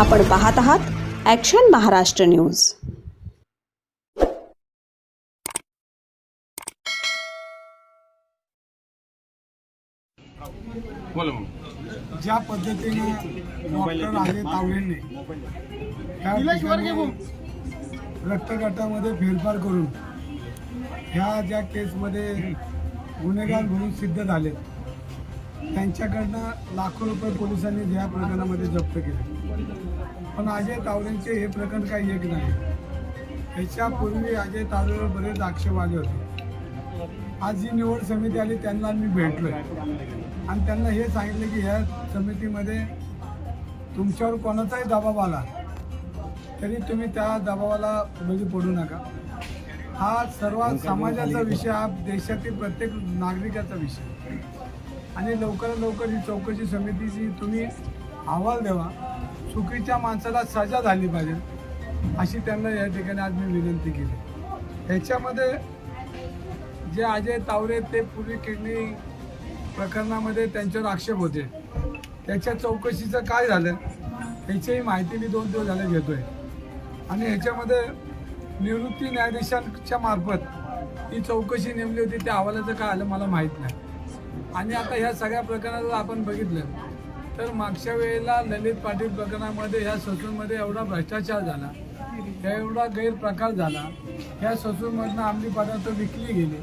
आपण पाहत आहात ॲक्शन महाराष्ट्र न्यूज बोला मग ज्या पद्धतीने डॉक्टर आहे तावडेंनी रक्तगटामध्ये फेरफार करून ह्या ज्या केसमध्ये गुन्हेगार म्हणून सिद्ध झाले त्यांच्याकडनं लाखो रुपये पोलिसांनी या प्रकरणामध्ये जप्त केले. पण अजय तावरेंचे हे प्रकरण काही एक नाही. ह्याच्यापूर्वी अजय तावरेवर बरेच आक्षेप आले होते. आज जी निवड समिती आली त्यांना मी भेटलोय. आणि त्यांना हे सांगितलं की ह्या समितीमध्ये तुमच्यावर कोणाचाही दबाव आला तरी तुम्ही त्या दबावाला बळी पडू नका. हा सर्वात समाजाचा विषय हा देशातील प्रत्येक नागरिकाचा विषय. आणि लवकरात लवकर ही चौकशी समितीची तुम्ही अहवाल द्यावा. चुकीच्या माणसाला सजा झाली पाहिजे अशी त्यांना या ठिकाणी आज मी विनंती केली. ह्याच्यामध्ये जे अजय तावरे ते पूर्वी किडनी प्रकरणामध्ये त्यांच्यावर आक्षेप होते. त्याच्या चौकशीचं काय झालं ह्याचीही माहिती मी दोन दिवस झाले घेतोय. आणि ह्याच्यामध्ये निवृत्ती न्यायाधीशांच्या मार्फत ही चौकशी नेमली होती त्या अहवालाचं काय आलं मला माहीत नाही. आणि आता ह्या सगळ्या प्रकरणाचं जर आपण बघितलं तर मागच्या वेळेला ललित पाटील प्रकरणामध्ये ह्या ससूनमध्ये एवढा भ्रष्टाचार झाला. एवढा गैरप्रकार झाला. ह्या ससूनमधनं अंमली पदार्थ विकली गेले.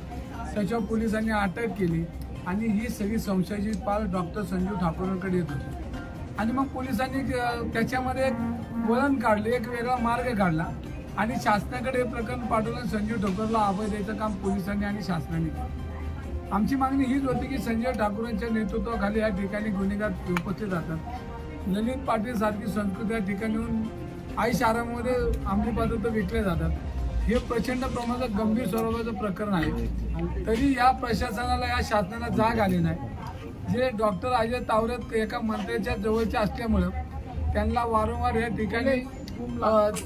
त्याच्यावर पोलिसांनी अटक केली आणि ही सगळी संशयाची पाल डॉक्टर संजीव ठाकूरकडे येत होती. आणि मग पोलिसांनी त्याच्यामध्ये एक वळण काढलं एक वेगळा मार्ग काढला. आणि शासनाकडे प्रकरण पाठवलं संजीव ठाकूरला अभय द्यायचं काम पोलिसांनी आणि शासनाने केलं. आमची मागणी हीच होती की संजय ठाकूरांच्या नेतृत्वाखाली या ठिकाणी गुन्हेगार उपस्थित राहतात. ललित पाटील सारखी संस्कृती या ठिकाणी येऊन आई शहरामध्ये आमली पदार्थ विकले जातात. हे प्रचंड प्रमाणात गंभीर स्वरूपाचं प्रकरण आहे. तरी या प्रशासनाला या शासनाला जाग आली नाही. जे डॉक्टर अजय तावरेत एका मंत्र्याच्या जवळचे असल्यामुळं त्यांना वारंवार या ठिकाणी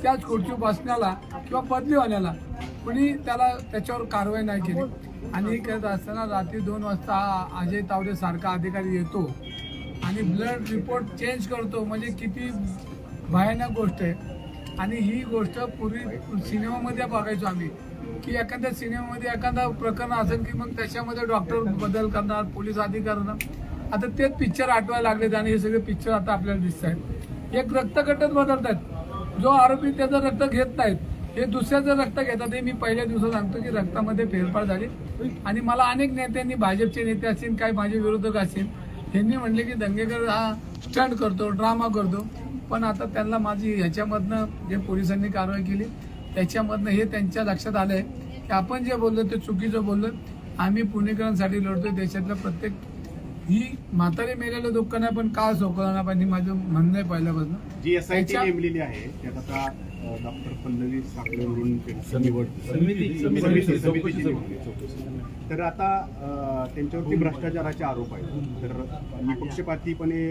त्याच खुर्ची बसण्याला किंवा बदली होण्याला कुणी त्याला त्याच्यावर कारवाई नाही केली. आणि करत असताना रात्री दोन वाजता हा अजय तावरे सारखा अधिकारी येतो आणि ब्लड रिपोर्ट चेंज करतो. म्हणजे किती भयानक गोष्ट आहे. आणि ही गोष्ट पूर्वी सिनेमामध्ये बघायचो आम्ही की एखाद्या सिनेमामध्ये एखादा प्रकरण असेल की मग त्याच्यामध्ये डॉक्टर बदल करणार पोलीस अधिकारी आता तेच पिक्चर आठवायला लागलेत आणि हे सगळे पिक्चर आता आपल्याला दिसत आहेत एक रक्तगटच बदलत आहेत जो आरोपी त्याचं रक्त घेत नाहीत. हे दुसऱ्याचं रक्त घेतात हे मी पहिल्या दिवसात सांगतो की रक्तामध्ये फेरफार झाली. आणि मला अनेक नेत्यांनी भाजपचे नेते असतील काही माझे विरोधक असतील यांनी म्हणले की दंगेकर हा स्टंट करतो ड्रामा करतो. पण आता त्यांना माझी ह्याच्यामधनं जे पोलिसांनी कारवाई केली त्याच्यामधनं हे त्यांच्या लक्षात आलं आहे की आपण जे बोललो ते चुकीचं बोललो. आम्ही पुणेकरांसाठी लढतोय देशातल्या प्रत्येक ही म्हातारे मेलेलं दुःख नाही पण का नाही पाहिजे माझं म्हणणं आहे पहिल्यापासून. जी एस आय टी नेमलेली आहे त्यात आता डॉक्टर पल्लवी साखरे म्हणून आहे. तर आता त्यांच्यावरती भ्रष्टाचाराचे आरोप आहेत. तर निपक्षपातीपणे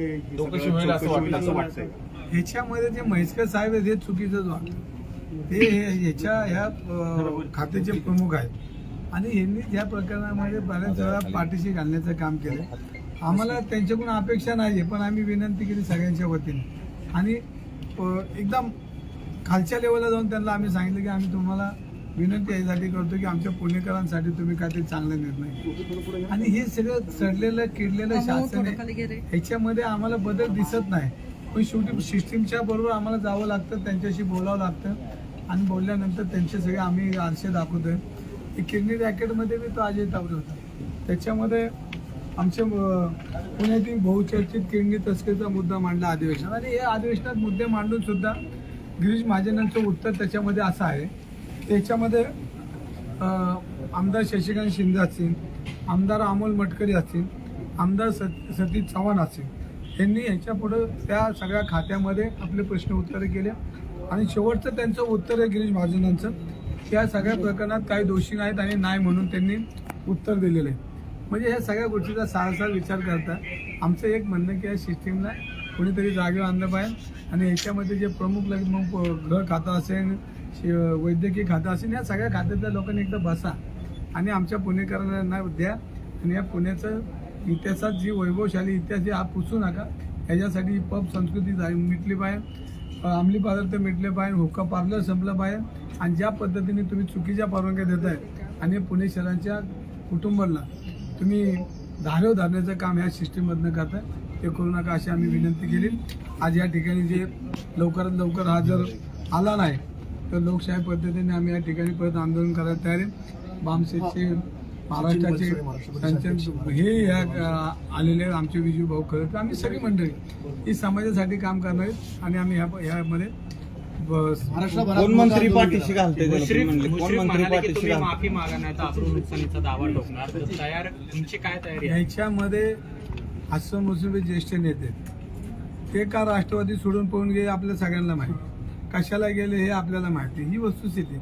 असं वाटतंय. ह्याच्यामध्ये जे म्हैसकर साहेब आहेत हे चुकीचंच वाटतं ते हे- ह्याच्या ह्या खात्याचे प्रमुख आहेत. आणि यांनी या प्रकरणामध्ये बऱ्याच वेळा पाठीशी घालण्याचं काम केलं आम्हाला त्यांच्याकडून अपेक्षा नाही पण आम्ही विनंती केली सगळ्यांच्या वतीने. आणि एकदम खालच्या लेवलला जाऊन त्यांना आम्ही सांगितलं की आम्ही तुम्हाला विनंती यासाठी करतो की आमच्या पुणेकरांसाठी तुम्ही काहीतरी चांगला निर्णय. आणि हे सगळं सडलेलं किडलेलं शासन आहे ह्याच्यामध्ये आम्हाला बदल दिसत नाही. पण शेवटी सिस्टीमच्या बरोबर आम्हाला जावं लागतं त्यांच्याशी बोलावं लागतं. आणि बोलल्यानंतर त्यांचे सगळे आम्ही आरसे दाखवतोय. की किडनी रॅकेटमध्ये बी तो अजय तावरे होता. त्याच्यामध्ये आमच्या पुण्यातील बहुचर्चित किडनी तस्करीचा मुद्दा मांडला अधिवेशन आणि हे अधिवेशनात मुद्दे मांडून सुद्धा गिरीश महाजनांचं उत्तर त्याच्यामध्ये असं आहे. त्याच्यामध्ये आमदार शशिकांत शिंदे असतील आमदार अमोल मटकरी असतील आमदार सत सतीश चव्हाण असतील यांनी ह्याच्यापुढं त्या सगळ्या खात्यामध्ये आपले प्रश्न उत्तरे केले. आणि शेवटचं त्यांचं उत्तर आहे गिरीश महाजनांचं. या सगळ्या प्रकरणात काही दोषी नाहीत आणि नाही म्हणून त्यांनी उत्तर दिलेलं आहे. म्हणजे ह्या सगळ्या गोष्टीचा सारसार विचार करता आमचं एक म्हणणं की या सिस्टीमला कुणीतरी जागेवर आणलं पाहिजे. आणि याच्यामध्ये जे प्रमुख लग मग गृह खातं असेल वैद्यकीय खातं असेल या सगळ्या खात्यातल्या लोकांनी एकदा बसा. आणि आमच्या पुणेकरांना द्या. आणि या पुण्याचं इतिहासात जी वैभवशाली इतिहास आहे हा पुसू नका. याच्यासाठी पब संस्कृती जा- मिटली पाहिजे. अंमली पदार्थ मिटले पाहिजे. हुक्का पार्लर संपलं पाहिजे. आणि ज्या पद्धतीने तुम्ही चुकीच्या परवानग्या देताय आणि पुणे शहराच्या कुटुंबाला तुम्ही धारव धारण्याचं काम ह्या सिस्टीममधनं करताय ते करू नका अशी आम्ही विनंती केली. आज या ठिकाणी जे लवकरात लवकर हा जर आला नाही तर लोकशाही पद्धतीने आम्ही या ठिकाणी परत आंदोलन करायला तयार आहे. बामसेचे महाराष्ट्राचे संचन हे या अ, आलेले आमचे विजू भाऊ खरं तर आम्ही सगळी मंडळी ही समाजासाठी काम करणार आहेत आणि आम्ही ह्या ह्यामध्ये कोण मंत्री पाठीशी घालते त्याला तुम्ही म्हणले? कोण मुश्रीफ मंत्री म्हणाले की पाठीशी तुम्ही घालते माफी मागा नाही तर अब्रू नुकसानीचा दावा ठोकणार. तर तयार तुमची काय तयारी आहे? ह्याच्यामध्ये हसन मुस्लिम ज्येष्ठ नेते ते का राष्ट्रवादी सोडून पळून गेले आपल्या सगळ्यांना माहिती. कशाला गेले हे आपल्याला माहिती. ही वस्तुस्थिती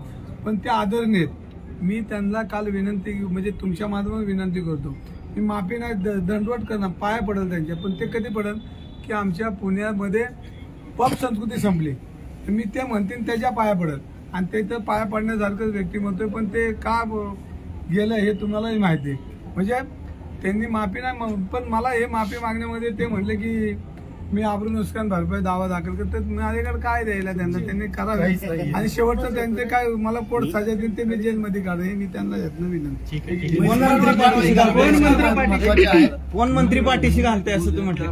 पण ते आदरणीय मी त्यांना काल विनंती म्हणजे तुमच्या माध्यमात विनंती करतो. मी माफी नाही द- दंडवट करणार. पाया पडेल त्यांच्या पण ते कधी पडेल? की आमच्या पुण्यामध्ये पब संस्कृती संपली. तर मी ते म्हणतील त्याच्या पाया पडेल. आणि ते तर पाया पडण्यासारखंच व्यक्ती म्हणतोय पण ते का गेलं हे तुम्हालाही माहिती आहे. म्हणजे त्यांनी माफी नाही माग- पण मला हे माफी मागण्यामध्ये ते म्हणले की मी आबरू नुकसान भरपाई दावा दाखल करतो. माझ्याकडे काय द्यायला त्यांना? त्यांनी करावे. आणि शेवटचं त्यांचे काय? मला कोर्ट सजा देईल ते मी जेलमध्ये काढे हे मी त्यांना यातनं विनंती. ठीक आहे कोण मंत्री पाठीशी घालते असं तुम्ही म्हटलं?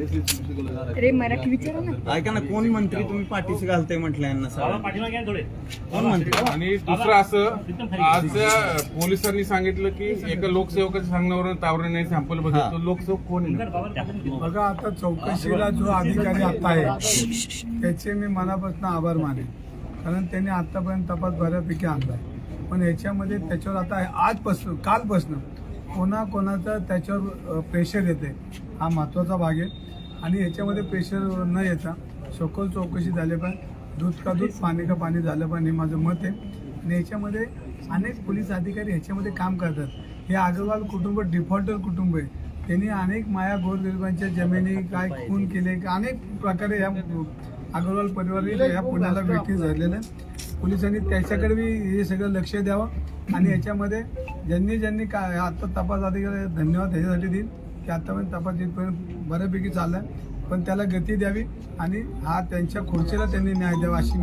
अरे मराठी विचारा ना. ऐका ना कोण मंत्री तुम्ही पाठीशी घालताय म्हटलं यांना सगळं? कोण मंत्री? आणि दुसरं असं आज पोलिसांनी सांगितलं की एका लोकसेवकाच्या सांगण्यावरून तावरेने सॅम्पल हा. बघितलं. तो लोकसेवक कोण आहे? बघा आता चौकशीला जो अधिकारी आता आहे त्याचे मी मनापासून आभार मानेन. कारण त्यांनी आतापर्यंत तपास बऱ्यापैकी आणलाय. पण याच्यामध्ये त्याच्यावर आता आजपासून कालपासून कोणा कोणाचा त्याच्यावर प्रेशर येते हा महत्त्वाचा भाग आहे. आणि याच्यामध्ये प्रेशर न येता सखोल चौकशी झाली पाहिजे दूध का दूध पाणी का पाणी झालं पाहिजे हे माझं मत आहे. आणि याच्यामध्ये अनेक पोलीस अधिकारी ह्याच्यामध्ये काम करतात. हे अग्रवाल कुटुंब डिफॉल्टर कुटुंब आहे. त्यांनी अनेक माया गोरगरिबांच्या जमिनी काय खून केले अनेक प्रकारे या अग्रवाल परिवार या पुण्याला भेटी झालेलं आहे पोलिसांनी त्याच्याकडे बी हे सगळं लक्ष द्यावं. आणि याच्यामध्ये ज्यांनी ज्यांनी काय आता तपास अधिकारी धन्यवाद ह्याच्यासाठी देईल की आतापर्यंत तपास इथपर्यंत बऱ्यापैकी चाललाय पण त्याला गती द्यावी आणि हा त्यांच्या खुर्चीला त्यांनी न्याय द्यावा अशी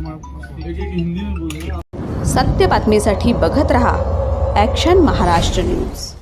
मा- सत्य बातमीसाठी बघत रहा. Action Maharashtra news